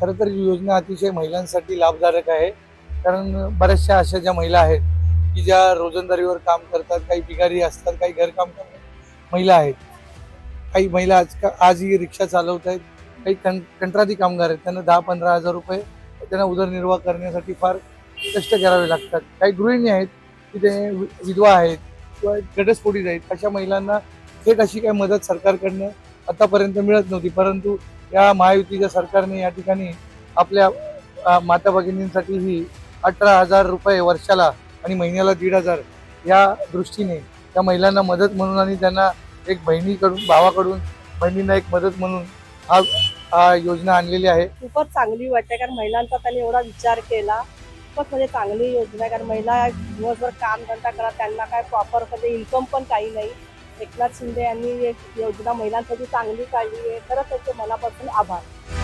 खरं तर ही योजना अतिशय महिलांसाठी लाभदायक आहे. कारण बऱ्याचशा अशा ज्या महिला आहेत की ज्या रोजंदारीवर काम करतात काही बिगारी असतात काही घरकाम करतात महिला आहेत. काही महिला आज आजही रिक्षा चालवत आहेत काही कं कंत्राटी कामगार आहेत त्यांना दहा पंधरा हजार रुपये त्यांना उदरनिर्वाह करण्यासाठी फार कष्ट करावे लागतात. काही गृहिणी आहेत की ते विधवा आहेत किंवा गटस्फोटीत आहेत अशा महिलांना थेट अशी काही मदत सरकारकडनं आतापर्यंत मिळत नव्हती. परंतु या महायुतीच्या सरकारने या ठिकाणी आपल्या माता भगिनींसाठी ही अठरा हजार रुपये वर्षाला आणि महिन्याला दीड हजार या दृष्टीने त्या महिलांना मदत म्हणून आणि त्यांना एक बहिणीकडून भावाकडून बहिणींना एक मदत म्हणून हा हा योजना आणलेली आहे. खूपच चांगली वाटते कारण महिलांचा त्यांनी एवढा विचार केला. खूपच म्हणजे चांगली योजना आहे कारण महिला दिवसभर काम धंदा करा त्यांना काय प्रॉपर म्हणजे इन्कम पण काही नाही. एकनाथ शिंदे यांनी एक योजना महिलांसाठी चांगली काढली आहे. खरंच त्याचे मनापासून आभार.